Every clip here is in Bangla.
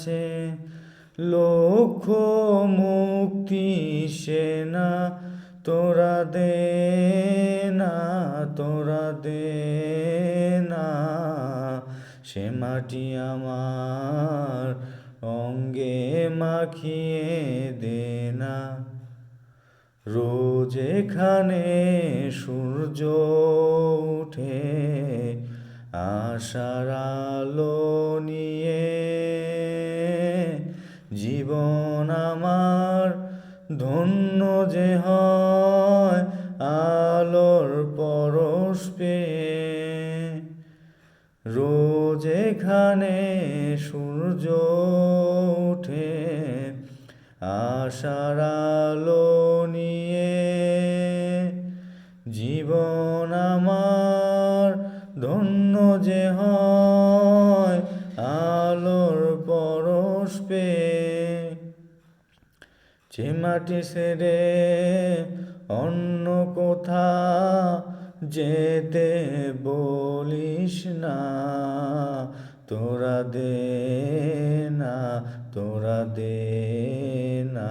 আছে। লক্ষ মুক্তি সেনা তোরা দে না, তোরা দে না। সে মাটি আমার অঙ্গে মাখিয়ে দে না। রোজ এখানে সূর্য উঠে আশার আলো নিয়ে জীবন আমার ধন্য যে হয়, আলোর পরশ পেয়ে। রোজ এখানে সূর্য উঠে আশার আলো নিয়ে। জীবন আমার ধন্য যে হয়, আলোর পরশ পেয়ে। যে মাটি সেরে অন্য কোথা যেতে বলিস না। তোরা দে না, তোরা দে না।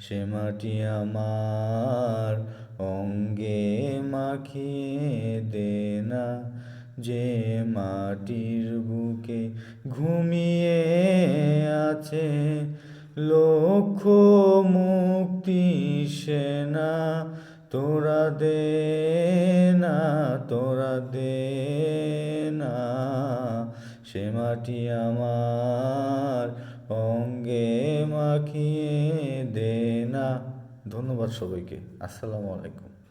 সে মাটি আমার অঙ্গে মাখিয়ে দে না। যে মাটির বুকে ঘুমিয়ে আছে লক্ষ মুক্তি সেনা তোরা দে না, তোরা দে না। সে মাটি আমার অঙ্গে মাখিয়ে দে না। ধন্যবাদ সবাইকে। আসসালামু আলাইকুম।